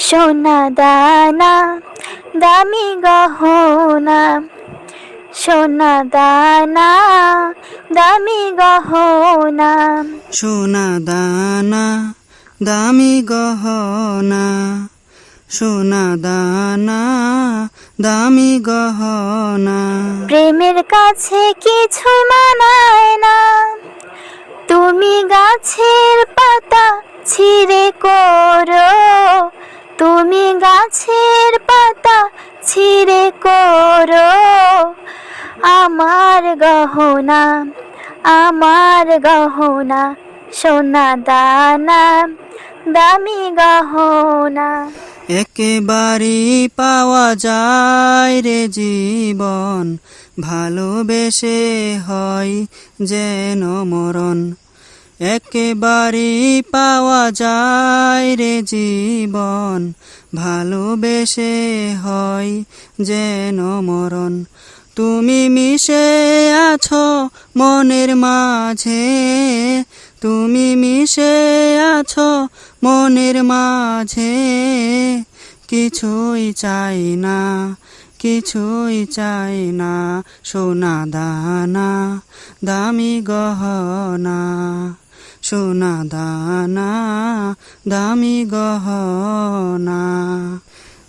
সোনা দানা দামি গহনা। সোনা দানা দামি গহনা। সোনা দানা দামি গহনা। সোনা দানা দামি গহনা। প্রেমের কাছে কিছু মানায় না। তুমি গাছের পাতা ছিঁড়ে করো। তুমি গাছের পাতা ছিঁড়ে করো। আমার গহনা আমার গহনা, সোনা দানা, দামি গহনা। একেবারেই পাওয়া যায় রে জীবন, ভালোবেসে হয় যেন মরণ। একেবারেই পাওয়া যায় রে জীবন। ভালোবেসে হয় যেন মরণ। তুমি মিশে আছো মনের মাঝে। তুমি মিশে আছো মনের মাঝে। কিছুই চাই না, কিছুই চাই না সোনা দানা, দামি গহনা। সোনা দানা, দামি গহনা।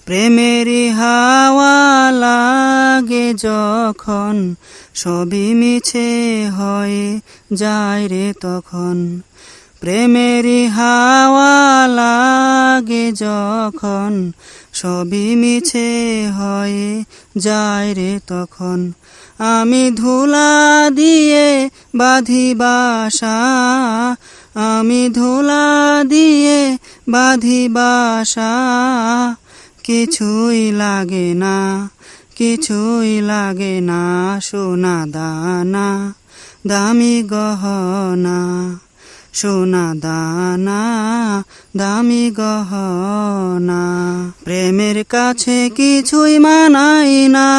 প্রেমেরই হাওয়া লাগে যখন, সবই মিছে হয়ে যায় রে তখন। প্রেমেরই হাওয়া লাগে যখন, সবই মিছে হয়ে যায় রে তখন। আমি ধুলা দিয়ে বাঁধি বাসা আমি ধুলা দিয়ে বাঁধি বাসা, কিছুই লাগে না, কিছুই লাগে না সোনা দানা, দামি গহনা, সোনা দানা, দামি গহনা। প্রেমের কাছে কিছুই মানাই না।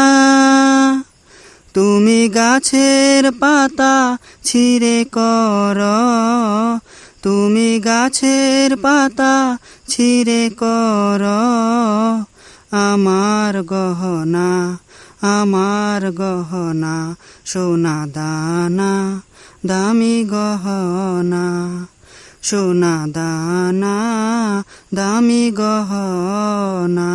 তুমি গাছের পাতা ছিঁড়ে কর তুমি গাছের পাতা ছিঁড়ে কর। আমার গহনা আমার গহনা, সোনা দানা, দামি গহনা, সোনা দানা, দামি গহনা।